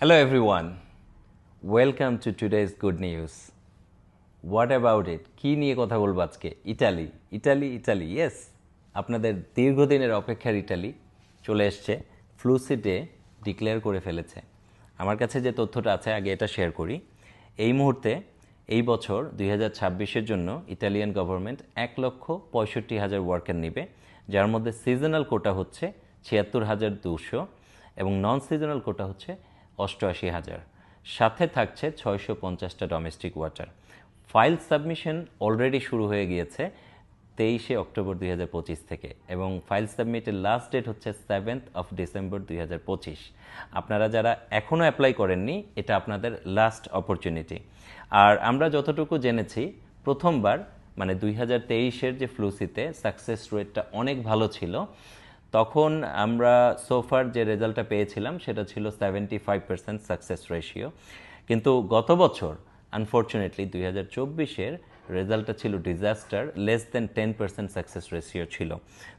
Hello, everyone. Welcome to today's good news. What about it? কি নিয়ে কথা বলব আজকে ইটালি ইটালি ইটালি ইয়েস আপনাদের দীর্ঘদিনের অপেক্ষার ইটালি চলে এসছে ফ্লুসিডে ডিক্লেয়ার করে ফেলেছে আমার কাছে যে তথ্যটা আছে, আগে এটা শেয়ার করি এই মুহূর্তে, এই বছর দুই হাজার জন্য ইটালিয়ান গভর্নমেন্ট এক লক্ষ পঁয়ষট্টি হাজার ওয়ার্কার নিবে, যার মধ্যে সিজনাল কোটা হচ্ছে ছিয়াত্তর হাজার দুশো এবং নন সিজনাল কোটা হচ্ছে অষ্টআশি হাজার। সাথে থাকছে ছয়শো পঞ্চাশটা domestic water file submission already শুরু হয়ে গিয়েছে তেইশে অক্টোবর দুই হাজার পঁচিশ থেকে এবং ফাইল সাবমিটের লাস্ট ডেট হচ্ছে সেভেন্থ অফ ডিসেম্বর দুই হাজার পঁচিশ। আপনারা যারা এখনও অ্যাপ্লাই করেননি, এটা আপনাদের লাস্ট অপরচুনিটি আর আমরা যতটুকু জেনেছি, প্রথমবার মানে দুই হাজার যে ফ্লুসিতে সাকসেস রেটটা অনেক ভালো ছিল। তখন আমরা সোফার যে রেজাল্টটা পেয়েছিলাম, সেটা ছিল seventy five percent success ratio কিন্তু গত বছর আনফর্চুনেটলি দুই হাজার চব্বিশের রেজাল্টটা ছিল disaster less than ten percent success ratio ছিল।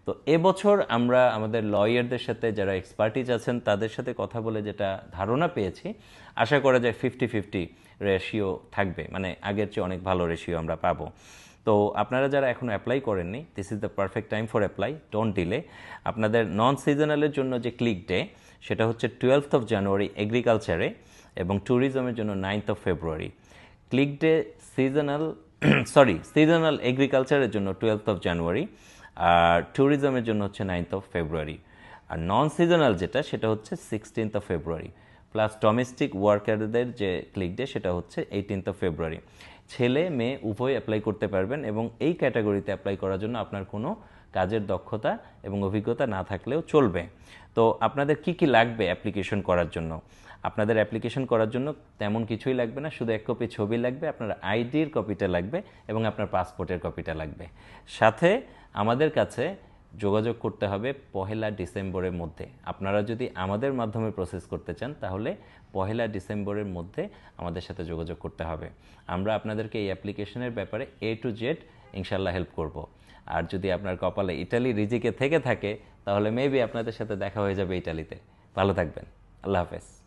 তো এবছর আমরা আমাদের লয়ারদের সাথে, যারা এক্সপার্টিজ আছেন, তাদের সাথে কথা বলে যেটা ধারণা পেয়েছি, আশা করা যায় ফিফটি ফিফটি রেশিও থাকবে। মানে আগের চেয়ে অনেক ভালো রেশিও আমরা পাবো। তো আপনারা যারা এখনও অ্যাপ্লাই করেননি this is the perfect time for apply don't delay আপনাদের নন সিজনালের জন্য যে ক্লিক ডে সেটা হচ্ছে টুয়েলথ অফ জানুয়ারি এগ্রিকালচারে এবং ট্যুরিজমের জন্য ninth of February click day seasonal sorry seasonal এগ্রিকালচারের জন্য টুয়েলভ অফ জানুয়ারি আর ট্যুরিজমের জন্য হচ্ছে নাইনথ অফ ফেব্রুয়ারি আর নন সিজনাল যেটা, সেটা হচ্ছে sixteenth of February plus domestic ওয়ার্কারদের যে ক্লিক ডে সেটা হচ্ছে এইটিনথ অফ ফেব্রুয়ারি ছেলে, মেয়ে উভয় অ্যাপ্লাই করতে পারবেন এবং এই ক্যাটাগরিতে অ্যাপ্লাই করার জন্য আপনার কোনো কাজের দক্ষতা এবং অভিজ্ঞতা না থাকলেও চলবে। তো আপনাদের কি কি লাগবে অ্যাপ্লিকেশন করার জন্য? আপনাদের অ্যাপ্লিকেশন করার জন্য তেমন কিছুই লাগবে না, শুধু এক কপি ছবি লাগবে, আপনার আইডির কপিটা লাগবে এবং আপনার পাসপোর্টের কপিটা লাগবে। সাথে আমাদের কাছে যোগাযোগ করতে হবে পহেলা ডিসেম্বরের মধ্যে। আপনারা যদি আমাদের মাধ্যমে প্রসেস করতে চান, তাহলে পহেলা ডিসেম্বরের মধ্যে আমাদের সাথে যোগাযোগ করতে হবে। আমরা আপনাদেরকে এই অ্যাপ্লিকেশনের ব্যাপারে এ টু জেড ইনশাল্লাহ হেল্প করব। আর যদি আপনার কপালে ইটালি রিজিকে থেকে থাকে, তাহলে মেবি আপনাদের সাথে দেখা হয়ে যাবে ইটালিতে। ভালো থাকবেন। আল্লাহ হাফেজ।